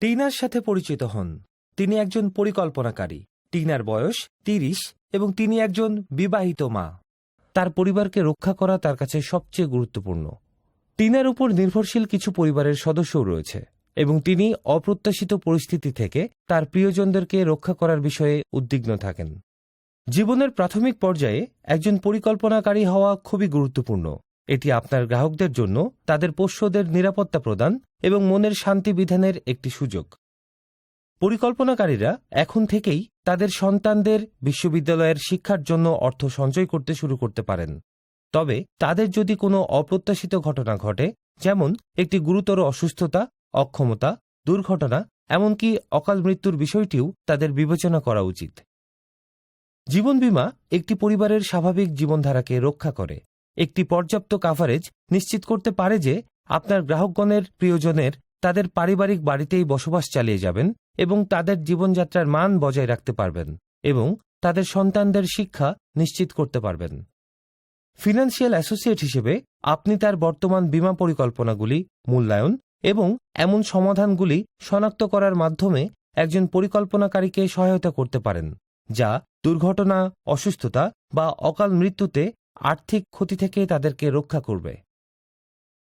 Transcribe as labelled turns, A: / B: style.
A: টিনার সাথে পরিচিত হন। তিনি একজন পরিকল্পনাকারী। টিনার বয়স তিরিশ এবং তিনি একজন বিবাহিত মা। তার পরিবারকে রক্ষা করা তার কাছে সবচেয়ে গুরুত্বপূর্ণ। টিনার উপর নির্ভরশীল কিছু পরিবারের সদস্যও রয়েছে এবং তিনি অপ্রত্যাশিত পরিস্থিতি থেকে তার প্রিয়জনদেরকে রক্ষা করার বিষয়ে উদ্বিগ্ন থাকেন। জীবনের প্রাথমিক পর্যায়ে একজন পরিকল্পনাকারী হওয়া খুবই গুরুত্বপূর্ণ। এটি আপনার গ্রাহকদের জন্য তাদের পোষ্যদের নিরাপত্তা প্রদান এবং মনের শান্তি বিধানের একটি সুযোগ। পরিকল্পনাকারীরা এখন থেকেই তাদের সন্তানদের বিশ্ববিদ্যালয়ের শিক্ষার জন্য অর্থ সঞ্চয় করতে শুরু করতে পারেন। তবে তাদের যদি কোনো অপ্রত্যাশিত ঘটনা ঘটে, যেমন একটি গুরুতর অসুস্থতা, অক্ষমতা, দুর্ঘটনা, এমনকি অকাল মৃত্যুর বিষয়টিও তাদের বিবেচনা করা উচিত। জীবন বীমা একটি পরিবারের স্বাভাবিক জীবনধারাকে রক্ষা করে। একটি পর্যাপ্ত কাভারেজ নিশ্চিত করতে পারে যে আপনার গ্রাহকগণের প্রিয়জনের তাদের পারিবারিক বাড়িতেই বসবাস চালিয়ে যাবেন এবং তাদের জীবনযাত্রার মান বজায় রাখতে পারবেন এবং তাদের সন্তানদের শিক্ষা নিশ্চিত করতে পারবেন। ফিনান্সিয়াল অ্যাসোসিয়েট হিসেবে আপনি তার বর্তমান বীমা পরিকল্পনাগুলি, মূল্যায়ন এবং এমন সমাধানগুলি শনাক্ত করার মাধ্যমে একজন পরিকল্পনাকারীকে সহায়তা করতে পারেন, যা দুর্ঘটনা, অসুস্থতা বা অকাল মৃত্যুতে আর্থিক ক্ষতি থেকে তাদেরকে রক্ষা করবে।